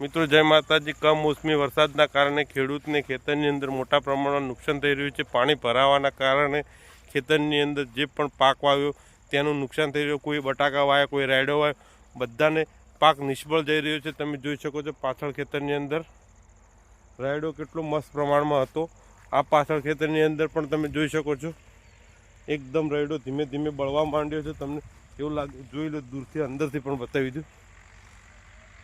મિત્રો, જય માતાજી. કમોસમી વરસાદના કારણે ખેડૂતને ખેતરની અંદર મોટા પ્રમાણમાં નુકસાન થઈ રહ્યું છે. પાણી ભરાવાના કારણે ખેતરની અંદર જે પણ પાક વાવ્યો, તેનું નુકસાન થઈ રહ્યું. કોઈ બટાકા વાયા, કોઈ રાયડો વાયો, બધાને પાક નિષ્ફળ જઈ રહ્યો છે. તમે જોઈ શકો છો પાછળ ખેતરની અંદર રાયડો કેટલો મસ્ત પ્રમાણમાં હતો. આ પાછળ ખેતરની અંદર પણ તમે જોઈ શકો છો, એકદમ રાયડો ધીમે ધીમે બળવા માંડ્યો છે. તમને એવું લાગે, જોઈ લો, દૂરથી, અંદરથી પણ બતાવી દઉં.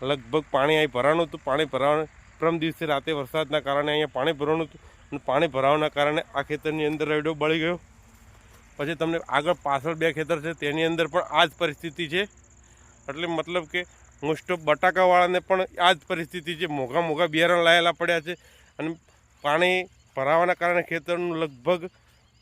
લગભગ પાણી અહીં ભરાણું હતું. પાણી ભરાવાનું પ્રમ દિવસે રાતે વરસાદના કારણે અહીંયા પાણી ભરવાનું હતું અને પાણી ભરાવાના કારણે આ ખેતરની અંદર રયડો બળી ગયો. પછી તમને આગળ પાછળ બે ખેતર છે, તેની અંદર પણ આ જ પરિસ્થિતિ છે. એટલે મતલબ કે મોસ્ટ ઓફ બટાકાવાળાને પણ આ જ પરિસ્થિતિ છે. મોંઘા મોંઘા બિયારણ લાયેલા પડ્યા છે અને પાણી ભરાવાના કારણે ખેતરનું લગભગ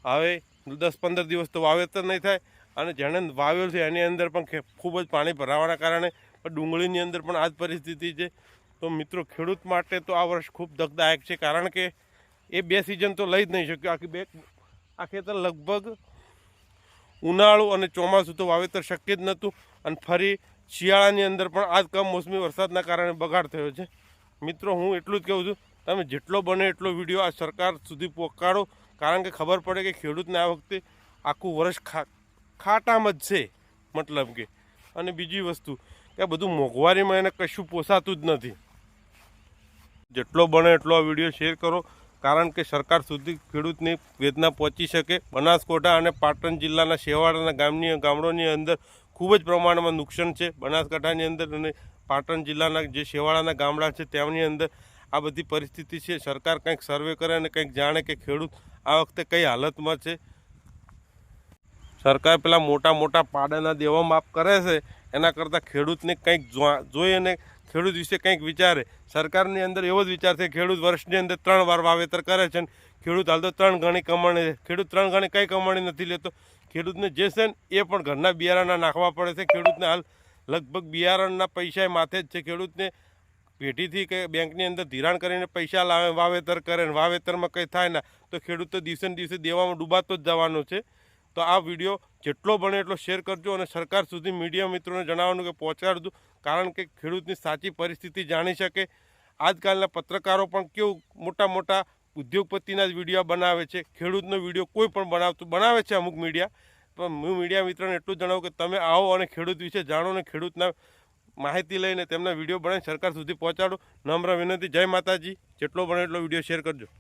હવે દસ પંદર દિવસ તો વાવેતર નહીં થાય અને જેણે વાવેલું છે એની અંદર પણ ખૂબ જ પાણી ભરાવાના કારણે ડુંગળીની અંદર પણ આ જ પરિસ્થિતિ છે. તો મિત્રો, ખેડૂત માટે તો આ વર્ષ ખૂબ દગદાયક છે, કારણ કે એ બે સિઝન તો લઈ જ નહીં શક્યો. આખી બે આ ખેતર લગભગ ઉનાળુ અને ચોમાસું તો વાવેતર શક્ય જ નહોતું. અને ફરી શિયાળાની અંદર પણ આ જ કમોસમી વરસાદના કારણે બગાડ થયો છે. મિત્રો, હું એટલું જ કહું છું, તમે જેટલો બને એટલો વીડિયો આ સરકાર સુધી પહોંચાડો, કારણ કે ખબર પડે કે ખેડૂતને આ વખતે આખું વર્ષ ખા ખાટામાં જ છે, મતલબ કે. અને બીજી વસ્તુ કે બધું મોંઘવારીમાં એને કશું પોસાતું જ નથી. જેટલો બને એટલો આ વીડિયો શેર કરો, કારણ કે સરકાર સુધી ખેડૂતની વેદના પહોંચી શકે. બનાસકાંઠા અને પાટણ જિલ્લાના શેવાળાના ગામની, ગામડોની અંદર ખૂબ જ પ્રમાણમાં નુકસાન છે. બનાસકાંઠાની અંદર અને પાટણ જિલ્લાના જે શેવાળાના ગામડા છે, તેમની અંદર આ બધી પરિસ્થિતિ છે. સરકાર કંઈક સર્વે કરે અને કંઈક જાણે કે ખેડૂત આ વખતે કઈ હાલતમાં છે. સરકાર પેલા મોટા મોટા પાડાના દેવા માફ કરે છે. એના કરતાં ખેડૂતને કંઈક જોઈ અને ખેડૂત વિશે કંઈક વિચારે. સરકારની અંદર એવો જ વિચાર છે, ખેડૂત વર્ષની અંદર ત્રણ વાર વાવેતર કરે છે ખેડૂત હાલ તો ત્રણ ગણી કમાણી ખેડૂત ત્રણ ગણી કંઈ કમાણી નથી લેતો. ખેડૂતને જે છે ને એ પણ ઘરના બિયારણના નાખવા પડે છે. ખેડૂતને હાલ લગભગ બિયારણના પૈસા માથે જ છે. ખેડૂતને પેઢીથી કે બેંકની અંદર ધિરાણ કરીને પૈસા લાવે, વાવેતર કરે વાવેતરમાં કંઈ થાય ના, તો ખેડૂત તો દિવસે દિવસે દેવામાં ડૂબાતો જ જવાનો છે. તો આ વીડિયો જેટલો બને એટલો શેર કરજો અને સરકાર સુધી મીડિયા મિત્રોને જણાવવાનું કે પહોંચાડજો કારણ કે ખેડૂતની સાચી પરિસ્થિતિ જાણી શકે. આજકાલના પત્રકારો પણ કેવું મોટા મોટા ઉદ્યોગપતિના જ વીડિયો બનાવે છે. ખેડૂતનો વીડિયો કોઈ પણ બનાવતું બનાવે છે અમુક મીડિયા. પણ હું મીડિયા મિત્રોને એટલું જણાવું કે તમે આવો અને ખેડૂત વિશે જાણો અને ખેડૂતના માહિતી લઈને તેમના વીડિયો બનાવી સરકાર સુધી પહોંચાડો. નમ્ર વિનંતી. જય માતાજી. જેટલો બને એટલો વીડિયો શેર કરજો.